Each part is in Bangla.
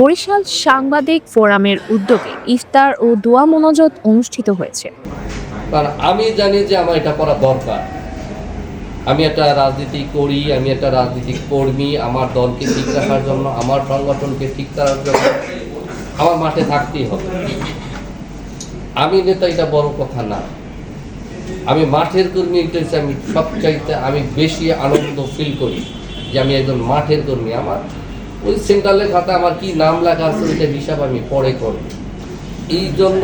বরিশাল সাংবাদিক ফোরামের উদ্যোগে ইফতার ও দোয়া মোনাজত অনুষ্ঠিত হয়েছে। আমি জানি যে আমার এটা করা দরকার। আমি একটা রাজনীতি করি, আমি একটা রাজনীতিক কর্মী, আমার দলকে ঠিক রাখার জন্য, আমার সংগঠনকে ঠিক করার জন্য আমার মাঠে থাকতেই হবে। আমি নেতা, এটা বড় কথা না। আমি মাঠের কর্মী হচ্ছে আমি সবচাইতে আমি বেশি আনন্দ ফিল করি যে আমি একজন মাঠের কর্মী। আমার ওই সেন্ট্রালের খাতা আমার কি নাম লেখা আছে ওইটার হিসাব আমি পরে করব এই জন্য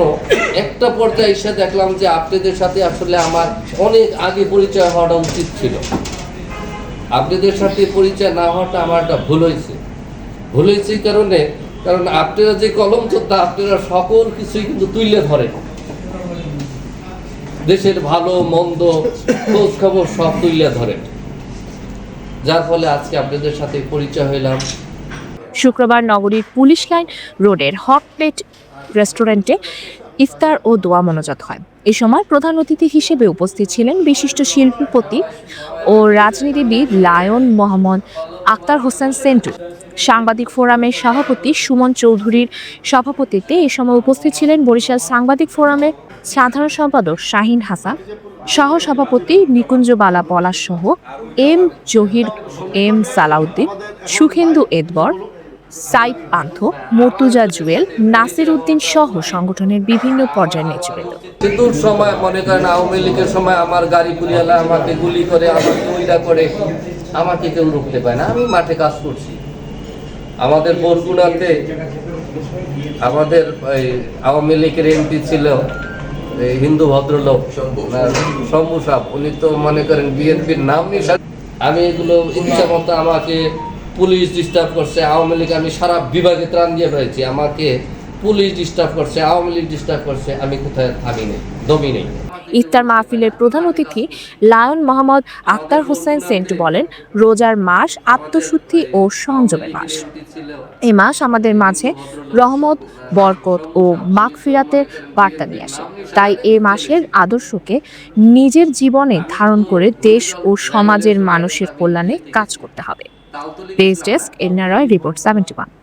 একটা পর্যায়ে এসে দেখলাম যে আপনাদের সাথে আসলে আমার অনেক আগে পরিচয় হওয়াটা উচিত ছিল। আপনাদের সাথে পরিচয় না হওয়াটা আমার একটা ভুল হয়েছে। ভুল হয়েছে কারণে, কারণ আপনারা যে কলম চোদ্দা, আপনারা সকল কিছুই কিন্তু তুলে ধরেন। দেশের ভালো, মন্দ খোঁজ খবর সব তুলে ধরেন। যার ফলে আজকে আপনাদের সাথে পরিচয় হইলাম। শুক্রবার নগরীর পুলিশ লাইন রোডের হট প্লেট রেস্টুরেন্টে ইফতার ও দোয়া মনোজাত হয়। এ সময় প্রধান অতিথি হিসেবে উপস্থিত ছিলেন বিশিষ্ট শিল্পপতি ও রাজনীতিবিদ লায়ন মোহাম্মদ আক্তার হোসেন সেন্টু। সাংবাদিক ফোরামের সভাপতি সুমন চৌধুরীর সভাপতিত্বে এ সময় উপস্থিত ছিলেন বরিশাল সাংবাদিক ফোরামের সাধারণ সম্পাদক শাহিন হাসান সহ সভাপতি নিকুঞ্জ বালা পলাশ সহ এম জহির এম সালাউদ্দিন, সুখেন্দু এদবর সাইদ পান্থ, মর্তুজা জুয়েল, নাসির উদ্দিন সহ সংগঠনের বিভিন্ন পর্যায়ের নেতৃবৃন্দ। কিন্তু সময় মনে করেন আওয়ামী লীগের সময় আমার গাড়ি পুলিয়ালা আমাকে গুলি করে, আমাকে ওইটা করে, আমাকে কেউ রুখতে পায় না। আমি মাঠে কাজ করছি। আমাদের বরগুনাতে আমাদের আওয়ামী লীগের এমপি ছিল হিন্দু ভদ্রলোক, শম্ভু সাহ। উনি তো মনে করেন বিএনপির নাম নিশা আমি এগুলো ইচ্ছা মতো আমাকে পুলিশ ডিস্টার্ব করছে, আওয়ামী লীগ, আমি সারা বিভাগে ত্রাণ দিয়ে পেয়েছি আমাকে পুলিশ ডিস্টার্ব করছে, আওয়ামী লীগ ডিস্টার্ব করছে, আমি কোথায় থামি নেই, দমি নেই। ইফতার মাহফিলের প্রধান অতিথি লায়ন মোহাম্মদ আক্তার হোসেন সেন্টু বলেন, রোজার মাস আত্মশুদ্ধি ও সংযমের মাস। এই মাস আমাদের মাঝে রহমত, বরকত ও মাগফিরাতের বার্তা নিয়ে আসে। তাই এ মাসের আদর্শকে নিজের জীবনে ধারণ করে দেশ ও সমাজের মানুষের কল্যাণে কাজ করতে হবে। Base desk NRI report seventy one